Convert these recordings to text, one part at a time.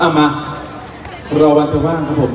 อะมารอวันเธอว่างครับผม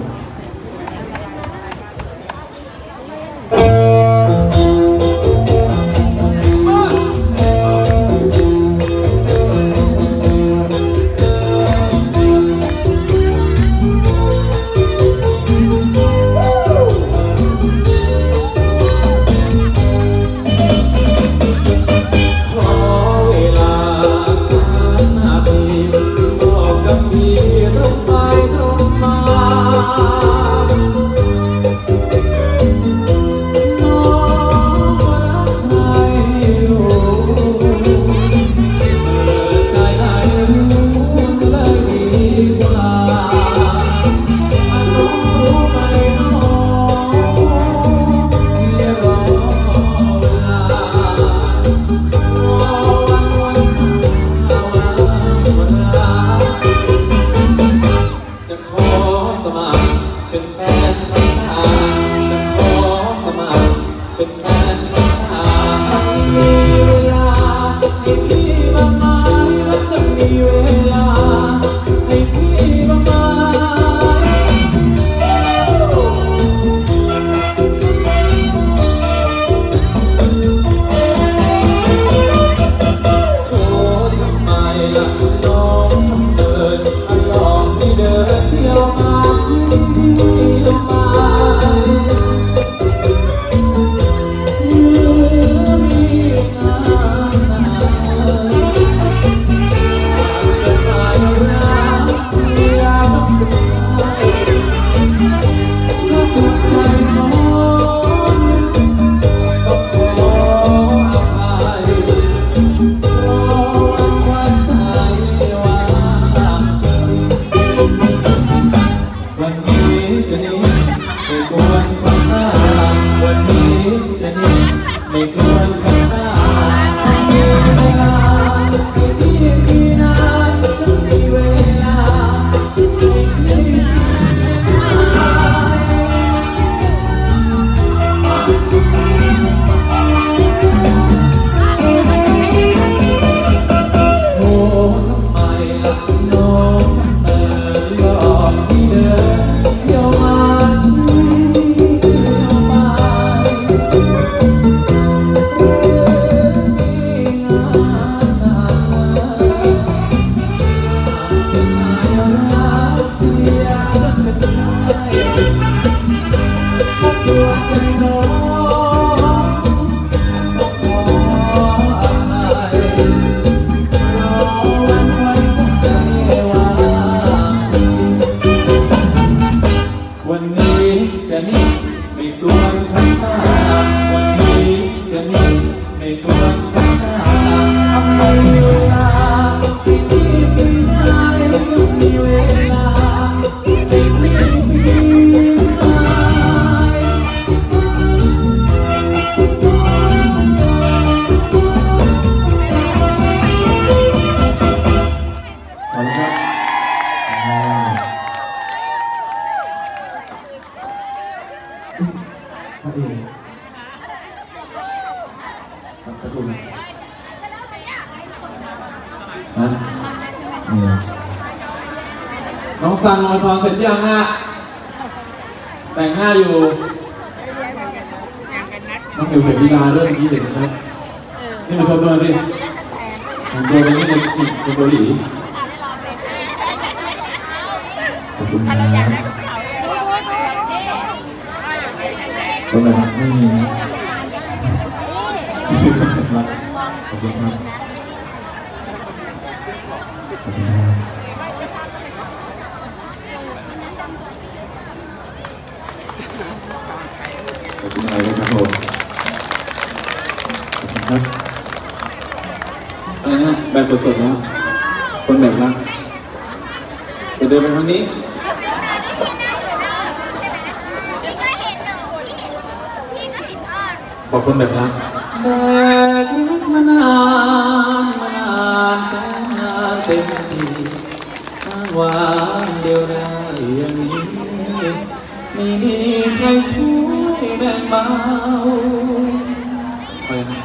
ำ ครับขอบคุณนะนี่น้องซันมาทองเสร็จยังฮะแต่งหน้าอยู่น้องฟิวเห็นลีลาเรื่องนี้เด็กนะครับนี่มาโชว์ตัวหน่อยสิแต่งตัวเป็นนี่เป็นนี่เป็นเกาหลีขอบคุณนะตรงไหนครับไม่มีนะขอบ คุณครับขอบคุณครับขอบคุณครับขอบคุณอะไรนะครับผมขอบคุณครับอะไรนะแบบสดๆแล้วคนแบบรักไปเดินไปทางนี้บอกคนแบบรัก แบกรักมานานมานานแสนนานเต็มทีอ้างวางเดียวได้อย่างนี้ไม่มีใครช่วยแบ่งเบาไปนะ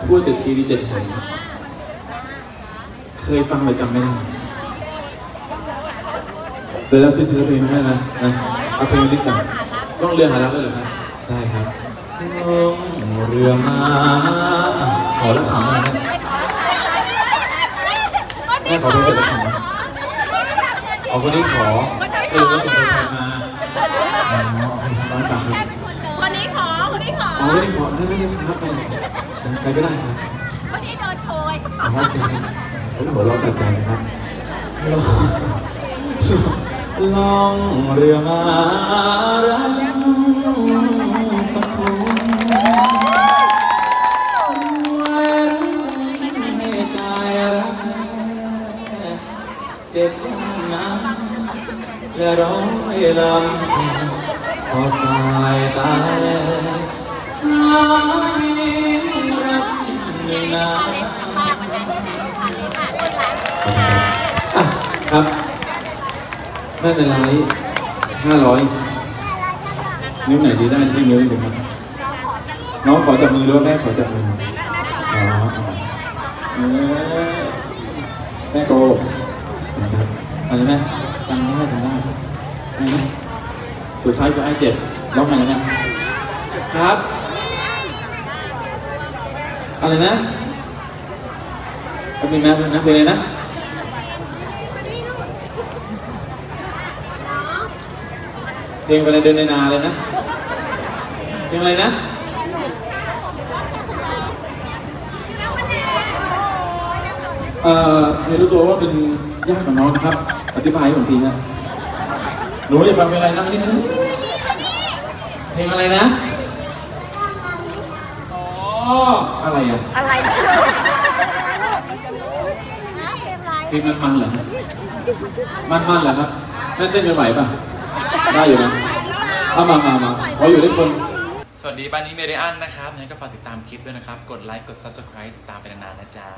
ช่วยแต่ทีดีเจ็ดหนเคยฟังแต่จำไม่ได้เดี๋ยวเราจะถือเพลงนะแม่นะนะเอาเพลงนิดก่อนต้องเรือหารักด้วยเหรอครับได้ครับ ลงเรือมาขอแล้วขำหน่อยนะแม่ขอเพลงเสร็จแล้วขำนะเอาคนนี้ขอเออแล้วส่งตัวแทนมาอ๋อโอเคครับร้อครับคนนี้ขอ คนนี้ขอ อ๋อไม่ได้ขอไม่ได้ครับไปใครก็ได้ครับคนนี้โดนโทยอ๋อโอเคครับผมหัวเราะจใจนะครับลองลองเรือมารัก และร้องให้ลำสอดสายตาแลหายิ้มรักจริงหนึ่งนาป้าวันนั้นที่ไหนค่ะนี่ค่ะคนรักอะครับแม่ในไลฟ์ห้าร้อยนิ้วไหนดีได้นิ้วนิ้วหนึ่งครับ น้องขอจับมือหรือว่าแม่ขอจับมืออ๋อเออแม่โกนะครับอะไรนะ จำได้จำได้อะไรนะสุดท้ายก็ไอ้เจ็บร้องไงนะแม่ครับ อะไรนะแป๊บนึงนะแป๊บนึงนะเพลงอะไรนะเพลงอะไรเดินในนาเลยนะเพลงอะไรนะเอ่อไม่รู้ตัวว่าเป็นญาติของน้องนะครับ อธิบายให้ผมทีนะหนูจะฟังเพลงอะไรนะนี่นี่เพลงอะไรนะอ๋ออะไรอะอะไรนะเพลงมันมันๆเหรอครับมันมันๆเหรอครับแม่เต้นไม่ไหวป่ะได้อยู่นะเอามามามาขออยู่ด้วยคนสวัสดีบ้านนี้เมเดียนนะครับงั้นก็ฝากติดตามคลิปด้วยนะครับ กดไลค์ กด Subscribe ติดตามไปนานๆนะจ๊ะ